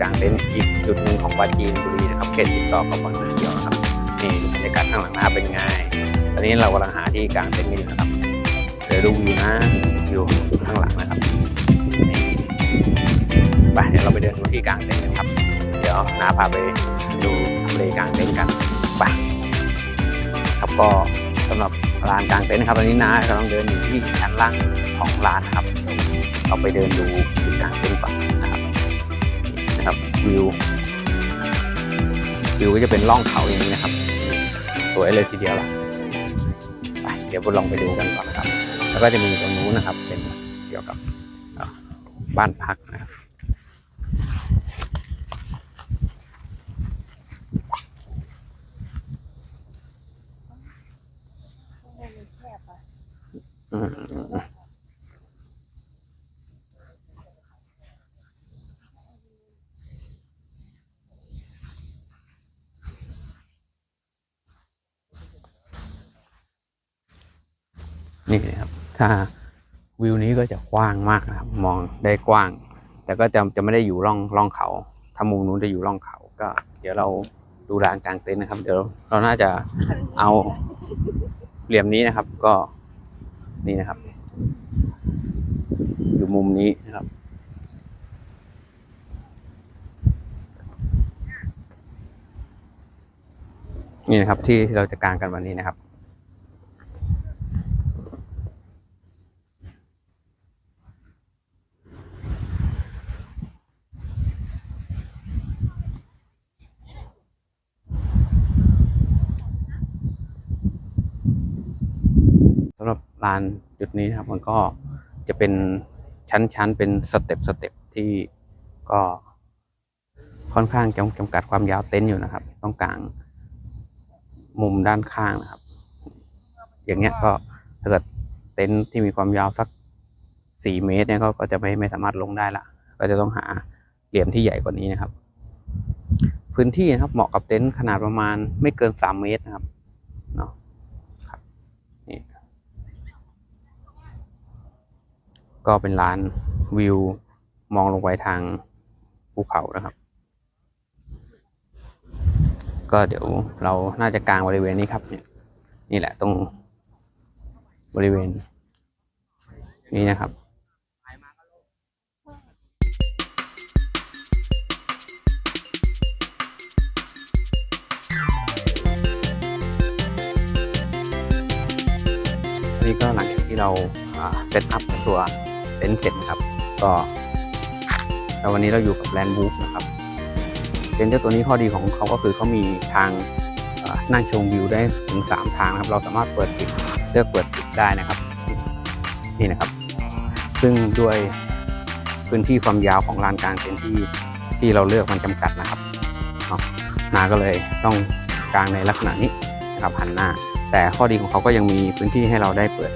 กลางเต็นท์อีกจุดหนึ่งของปราจีนบุรีนะครับเขตติดต่อกับวังน้ำเขียวนะครับนี่บรรยากาศข้างหลังหน้าเป็นไงตอนนี้เรากำลังหาที่กลางเต็นท์กันอยู่นะครับเดี๋ยวดูวิวนะอยู่ข้างหลังนะครับนี่ไปเดี๋ยวเราไปเดินดูที่กลางเต็นท์กันครับ เดี๋ยวนาพาไปดูทำเลกลางเต็นท์กันไปครับก็สำหรับลานกลางเต็นท์นะครับตอนนี้นากำลังเดินอยู่ที่ชั้นล่างของลานครับ เราไปเดินดูกลางเต็นท์ก่อนนะครับนี่นะครับ วิว วิวก็จะเป็นร่องเขาอย่างนี้นะครับ สวยเลยทีเดียวล่ะไปเดี๋ยวเราลองไปดูกันก่อนนะครับ แล้วก็จะมีตรงนู้นนะครับ เป็นเกี่ยวกับบ้านพักนะครับอืม นี่นะครับ ถ้าวิวนี้ก็จะกว้างมากนะครับ มองได้กว้าง แต่ก็จะจะไม่ได้อยู่ร่องร่องเขาถ้ามุมนู้นจะอยู่ร่องเขา ก็ เดี๋ยวเราดูลานกลางเต็นท์นะครับ เดี๋ยวเราน่าจะเอาเหลี่ยมนี้นะครับ ก็นี่นะครับ อยู่มุมนี้นะครับนี่นะครับที่ที่เราจะกางกันวันนี้นะครับ สำหรับลานจุดนี้นะครับ มันก็จะเป็นชั้นๆ เป็นสเต็ปสเต็ปที่ก็ค่อนข้างจำจำกัดความยาวเต็นท์อยู่นะครับ ต้องกลางมุมด้านข้างนะครับ อย่างเงี้ยก็ถ้าเกิดเต็นท์ที่มีความยาวสักสี่เมตรเนี่ยก็ก็จะไม่ไม่สามารถลงได้ละ ก็จะต้องหาเหลี่ยมที่ใหญ่กว่านี้นะครับ พื้นที่นะครับเหมาะกับเต็นท์ขนาดประมาณไม่เกินสามเมตรนะครับเนาะครับนี่ ก็เป็นร้านวิวมองลงไปทางภูเขานะครับ ก็เดี๋ยวเราน่าจะกลางบริเวณนี้ครับเนี่ยนี่แหละตรงบริเวณ นี้นะครับนี่ก็หลังจากที่เราเซตอัพตัว เต็นท์เสร็จนะครับ ก็แล้ววันนี้เราอยู่กับแลนด์บูฟนะครับเต็นท์เจ้าตัวนี้ข้อดีของเขาก็คือเขามีทางนั่งชมวิวได้ถึง 3 ทางนะครับ เราสามารถเปิดปิดเลือกเปิดปิดได้นะครับ นี่นะครับ ซึ่งด้วยพื้นที่ความยาวของลานกลางเต็นท์ที่ที่เราเลือกมันจำกัดนะครับนาก็เลยต้องกางในลักษณะนี้นะครับหันหน้า แต่ข้อดีของเขาก็ยังมีพื้นที่ให้เราได้เปิด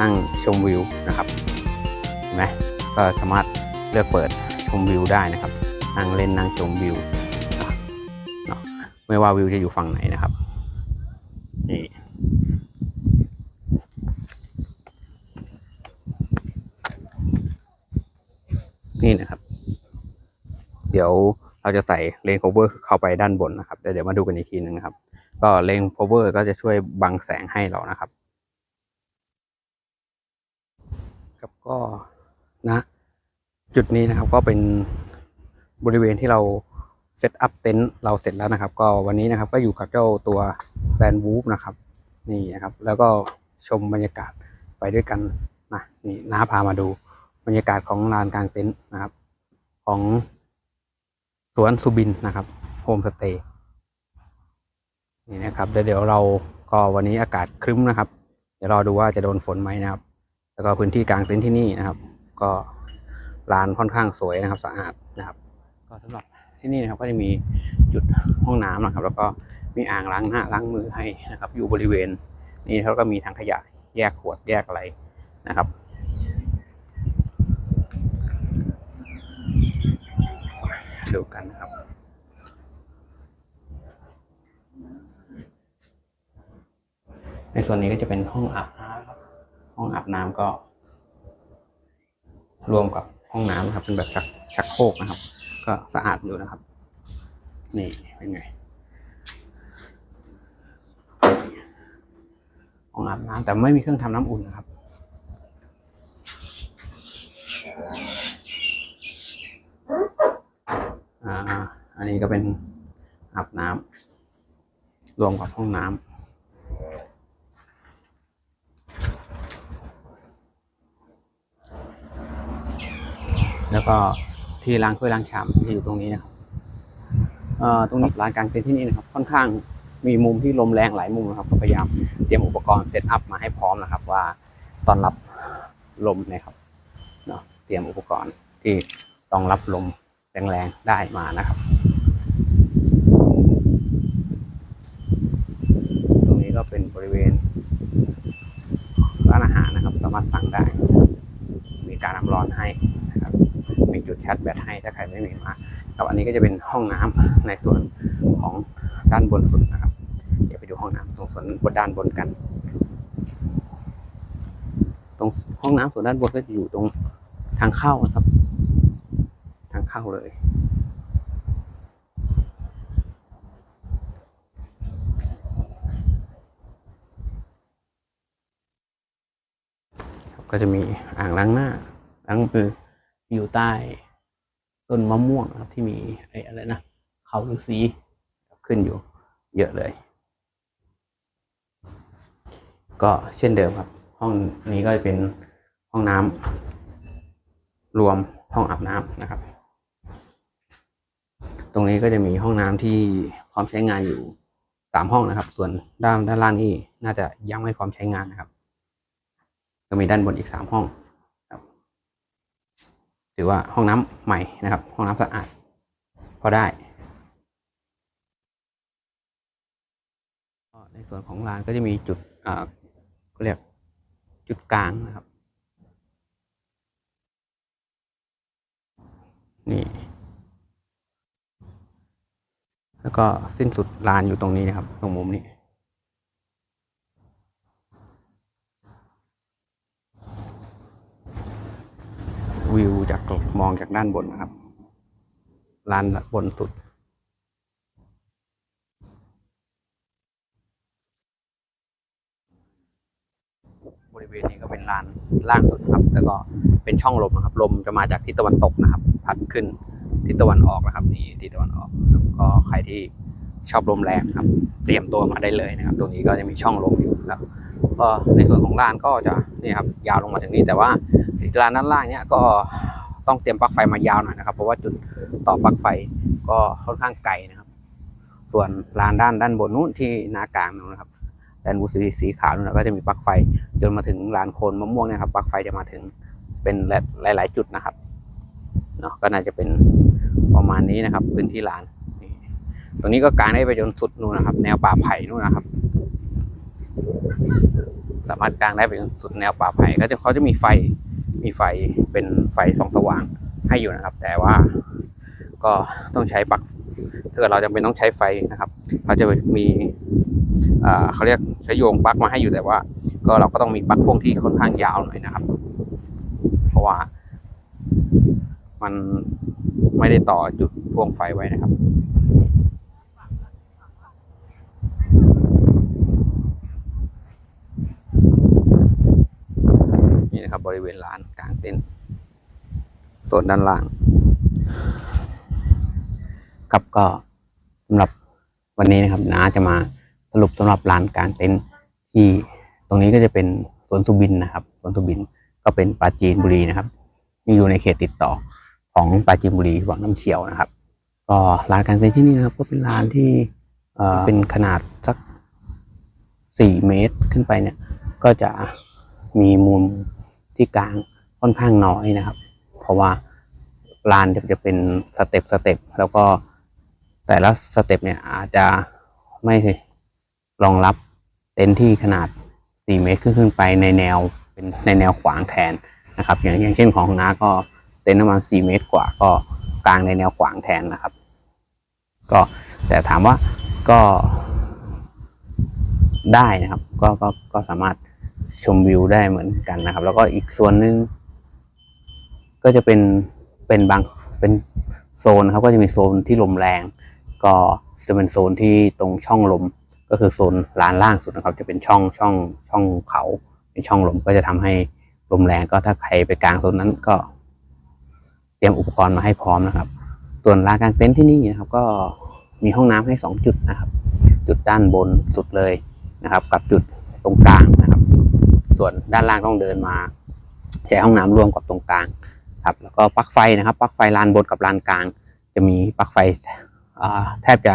นั่งชมวิวนะครับ ไหมก็สามารถเลือกเปิดชมวิวได้นะครับ นั่งเล่นนั่งชมวิวเนาะไม่ว่าวิวจะอยู่ฝั่งไหนนะครับนี่นี่นะครับ เดี๋ยวเราจะใส่เลนโคเวอร์เข้าไปด้านบนนะครับเดี๋ยวมาดูกันอีกทีหนึ่งนะครับ ก็เลนโ o เวอร์ก็จะช่วยบังแสงให้เรานะครับครับก็ นะ จุดนี้นะครับก็เป็นบริเวณที่เราเซตอัพเต็นท์เราเสร็จแล้วนะครับ ก็วันนี้นะครับก็อยู่กับเจ้าตัวแบรนด์วูฟนะครับ นี่นะครับ แล้วก็ชมบรรยากาศไปด้วยกันนะนี่น้าพามาดูบรรยากาศของลานกลางเต็นท์นะครับ ของสวนสุบินนะครับโฮมสเตย์นี่นะครับเดี๋ยวเราก็วันนี้อากาศครึ้มนะครับ เดี๋ยวรอดูว่าจะโดนฝนไหมนะครับ แล้วก็พื้นที่กลางเต็นท์ที่นี่นะครับ ก็ลานค่อนข้างสวยนะครับสะอาดนะครับ ก็สำหรับที่นี่นะครับก็จะมีจุดห้องน้ำนะครับ แล้วก็มีอ่างล้างหน้าล้างมือให้นะครับ อยู่บริเวณนี้แล้วก็มีถังขยะแยกขวดแยกอะไรนะครับดูกันนะครับ ในส่วนนี้ก็จะเป็นห้องอาบน้ำครับห้องอาบน้ำก็ รวมกับห้องน้ำนะครับ เป็นแบบชักชักโครกนะครับ ก็สะอาดอยู่นะครับ นี่เป็นไงห้องอาบน้ำแต่ไม่มีเครื่องทำน้ำอุ่นนะครับอ่าอันนี้ก็เป็นอาบน้ำรวมกับห้องน้ำ แล้วก็ที่ล้างถ้วยล้างชามที่อยู่ตรงนี้นะครับตรงนี้ร้านกลางเต็นท์ที่นี่นะครับ ค่อนข้างมีมุมที่ลมแรงหลายมุมนะครับ ก็พยายามเตรียมอุปกรณ์เซตอัพมาให้พร้อมนะครับ ว่าตอนรับลมนะครับเนาะเตรียมอุปกรณ์ที่รองรับลมแรงๆได้มานะครับ ตรงนี้ก็เป็นบริเวณร้านอาหารนะครับ สามารถสั่งได้ มีการน้ำร้อนให้ มีจุดชาร์จแบตให้ถ้าใครไม่มีมาครับอันนี้ก็จะเป็นห้องน้ำในส่วนของด้านบนสุดนะครับ เดี๋ยวไปดูห้องน้ำตรงส่วนบนด้านบนกัน ตรงห้องน้ำส่วนด้านบนก็จะอยู่ตรงทางเข้าครับ ทางเข้าเลยก็จะมีอ่างล้างหน้าล้างมือ อยู่ใต้ต้นมะม่วงนะครับที่มีไอ้อะไรนะเขาฤาษีขึ้นอยู่ เยอะเลย ก็เช่นเดิมครับ ห้องนี้ก็จะเป็นห้องน้ำรวมห้องอาบน้ำนะครับ ตรงนี้ก็จะมีห้องน้ำที่พร้อมใช้งานอยู่สามห้องนะครับ ส่วนด้านด้านล่างนี่น่าจะยังไม่พร้อมใช้งานนะครับ ก็มีด้านบนอีกสามห้อง ถือว่าห้องน้ำใหม่นะครับ ห้องน้ำสะอาดพอได้ ในส่วนของลานก็จะมีจุดเขาเรียกจุดกลางนะครับ นี่ แล้วก็สิ้นสุดลานอยู่ตรงนี้นะครับ ตรงมุมนี้ วิวจากมองจากด้านบนนะครับลานบนสุด บริเวณนี้ก็เป็นลานล่างสุดครับ แล้วก็เป็นช่องลมนะครับ ลมจะมาจากทิศตะวันตกนะครับ พัดขึ้นทิศตะวันออกนะครับ นี่ทิศตะวันออกครับก็ใครที่ชอบลมแรงครับ เตรียมตัวมาได้เลยนะครับ ตรงนี้ก็จะมีช่องลมอยู่นะครับก็ในส่วนของลานก็จะนี่ครับ ยาวลงมาถึงนี้แต่ว่า ลานด้านล่างเนี้ยก็ต้องเตรียมปลั๊กไฟมายาวหน่อยนะครับ เพราะว่าจุดต่อปลั๊กไฟก็ค่อนข้างไกลนะครับ ส่วนลานด้านด้านบนนู้นที่หน้ากลางนู้นนะครับแดนบูสีสีขาวนู้นก็จะมีปลั๊กไฟ จนมาถึงลานโคนมะม่วงเนี่ยครับปลั๊กไฟจะมาถึงเป็นหลาย ๆ จุดนะครับเนาะก็น่าจะเป็นประมาณนี้นะครับ พื้นที่ลานตรงนี้ก็กางได้ไปจนสุดนู่นนะครับ แนวป่าไผ่นู่นนะครับ สามารถกางได้ไปจนสุดแนวป่าไผ่ก็จะเขาจะมีไฟ มีไฟเป็นไฟส่องสว่างให้อยู่นะครับ แต่ว่าก็ต้องใช้ปลั๊กถ้าเกิดเราจำเป็นต้องใช้ไฟนะครับเขาจะมีเขาเรียกใช้โยงปลั๊กมาให้อยู่แต่ว่า ก็เราก็ต้องมีปลั๊กพ่วงที่ค่อนข้างยาวหน่อยนะครับ เพราะว่ามันไม่ได้ต่อจุดพ่วงไฟไว้นะครับ นะครับ บริเวณลานกลางเต็นท์โซนด้านล่าง ครับก็สำหรับวันนี้นะครับน้าจะมาสรุปสำหรับลานกลางเต็นท์ที่ตรงนี้ก็จะเป็นสวนสุบินนะครับสวนสุบินก็เป็นปราจีนบุรีนะครับมีอยู่ในเขตติดต่อของปราจีนบุรีวังน้ำเขียวนะครับ ก็ลานกลางเต็นท์ที่นี่นะครับ ก็เป็นลานที่เอ่อเป็นขนาดสักสี่เมตรขึ้นไปเนี่ย ก็จะมีมุม ที่กลางค่อนข้างน้อยนะครับ เพราะว่าลานจะจะเป็นสเต็ปสเต็ปแล้วก็แต่ละสเต็ปเนี่ยอาจจะไม่รองรับเต็นท์ที่ขนาด 4 เมตรขึ้นขึ้นไปในแนวเป็นในแนวขวางแทนนะครับ อย่างอย่างเช่นของน้าก็เต็นท์ประมาณ 4 เมตรกว่าก็กลางในแนวขวางแทนนะครับ ก็แต่ถามว่าก็ได้นะครับ ก็ก็ก็สามารถ ชมวิวได้เหมือนกันนะครับ แล้วก็อีกส่วนหนึ่งก็จะเป็นเป็นบางเป็นโซนครับก็จะมีโซนที่ลมแรง ก็จะเป็นโซนที่ตรงช่องลม ก็คือโซนลานล่างสุดนะครับ จะเป็นช่องช่องช่องเขาเป็นช่องลมก็จะทำให้ลมแรงก็ถ้าใครไปกลางโซนนั้นก็ เตรียมอุปกรณ์มาให้พร้อมนะครับ ส่วนลานกลางเต็นท์ที่นี่นะครับ ก็มีห้องน้ำให้สองจุดนะครับ จุดด้านบนสุดเลยนะครับ กับจุดตรงกลางนะ ส่วนด้านล่างต้องเดินมาใช้ห้องน้ำร่วมกับตรงกลางครับ แล้วก็ปลั๊กไฟนะครับปลั๊กไฟลานบนกับลานกลาง จะมีปลั๊กไฟอ่าแทบจะ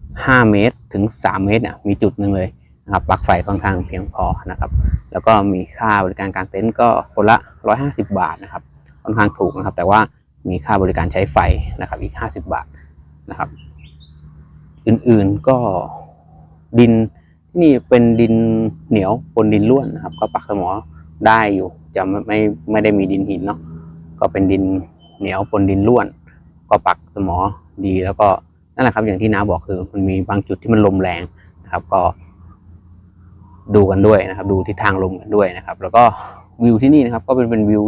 5 เมตรถึง 3 เมตรเนี่ยมีจุดหนึ่งเลยนะครับปลั๊กไฟค่อนข้างเพียงพอนะครับ แล้วก็มีค่าบริการกลางเต็นท์ก็คนละ 150 บาทนะครับ ค่อนข้างถูกนะครับ แต่ว่ามีค่าบริการใช้ไฟนะครับอีก 50 บาทนะครับ อื่นๆก็ดิน นี่เป็นดินเหนียวปนดินร่วนนะครับ ก็ปักสมอได้อยู่ จะไม่ไม่ได้มีดินหินเนาะก็เป็นดินเหนียวปนดินร่วน ก็ปักสมอดีแล้วก็นั่นแหละครับ อย่างที่น้าบอกคือ มันมีบางจุดที่มันลมแรงนะครับ ก็ ดูกันด้วยนะครับ ดูทิศทางลมกันด้วยนะครับ แล้วก็วิวที่นี่นะครับ ก็เป็นเป็นวิว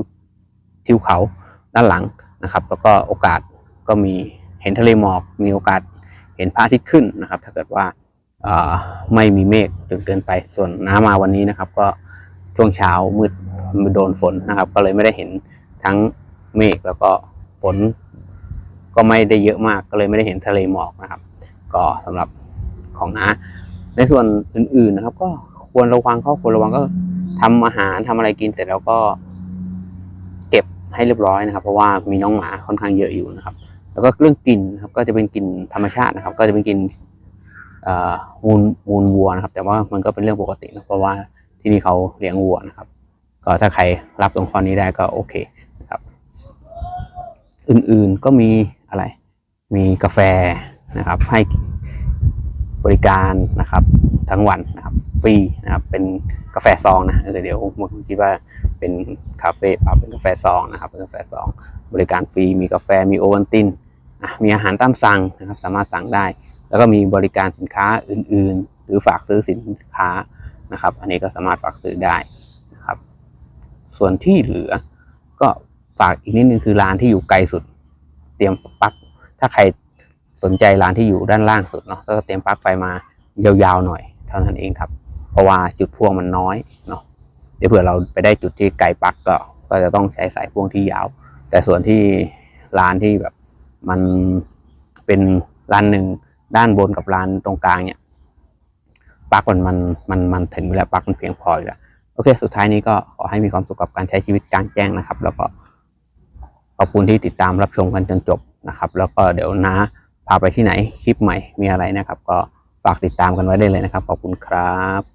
ทิวเขาด้านหลังนะครับ แล้วก็โอกาสก็มีเห็นทะเลหมอกมีโอกาสเห็นพระอาทิตย์ขึ้นนะครับ ถ้าเกิดว่า ไม่มีเมฆจนเกินไป ส่วนน้ามาวันนี้นะครับ ก็ช่วงเช้ามืดโดนฝนนะครับ ก็เลยไม่ได้เห็นทั้งเมฆแล้วก็ฝนก็ไม่ได้เยอะมากก็เลยไม่ได้เห็นทะเลหมอกนะครับ ก็สำหรับของน้าในส่วนอื่นๆนะครับ ก็ควรระวังข้อควรระวังก็ทำอาหารทำอะไรกินเสร็จแล้วก็เก็บให้เรียบร้อยนะครับ เพราะว่ามีน้องหมาค่อนข้างเยอะอยู่นะครับ แล้วก็เรื่องกลิ่นครับก็จะเป็นกลิ่นธรรมชาตินะครับ ก็จะเป็นกลิ่น มูลมูลวัวนะครับ แต่ว่ามันก็เป็นเรื่องปกตินะเพราะว่าที่นี่เขาเลี้ยงวัวนะครับ ก็ถ้าใครรับตรงข้อนี้ได้ก็โอเคนะครับ อื่นๆก็มีอะไร มีกาแฟนะครับ ให้บริการนะครับ ทั้งวันนะครับฟรีนะครับ เป็นกาแฟซองนะเออเดี๋ยวบางคนคิดว่าเป็นคาเฟ่ปล่าเป็นกาแฟซองนะครับเป็นกาแฟซอง บริการฟรีมีกาแฟมีโอวัลตินมีอาหารตามสั่งนะครับ สามารถสั่งได้ แล้วก็มีบริการสินค้าอื่น ๆ หรือฝากซื้อสินค้านะครับ อันนี้ก็สามารถฝากซื้อได้นะครับ ส่วนที่เหลือก็ฝากอีกนิดนึงคือร้านที่อยู่ไกลสุด เตรียมปลั๊กถ้าใครสนใจร้านที่อยู่ด้านล่างสุดเนาะก็เตรียมปลั๊กไฟมายาวๆหน่อย เท่านั้นเองครับ เพราะว่าจุดพ่วงมันน้อยเนาะเดี๋ยวเผื่อเราไปได้จุดที่ไกลปลั๊กก็ก็จะต้องใช้สายพ่วงที่ยาว แต่ส่วนที่ร้านที่แบบมันเป็นร้านหนึ่ง ด้านบนกับร้านตรงกลางเนี่ยปลั๊กมันมันมันมันถึงแล้วปลั๊กมันเพียงพออยู่แล้วโอเค สุดท้ายนี้ก็ขอให้มีความสุขกับการใช้ชีวิตกลางแจ้งนะครับ แล้วก็ขอบคุณที่ติดตามรับชมกันจนจบนะครับ แล้วก็เดี๋ยวนะพาไปที่ไหนคลิปใหม่มีอะไรนะครับ ก็ฝากติดตามกันไว้ได้เลยนะครับ ขอบคุณครับ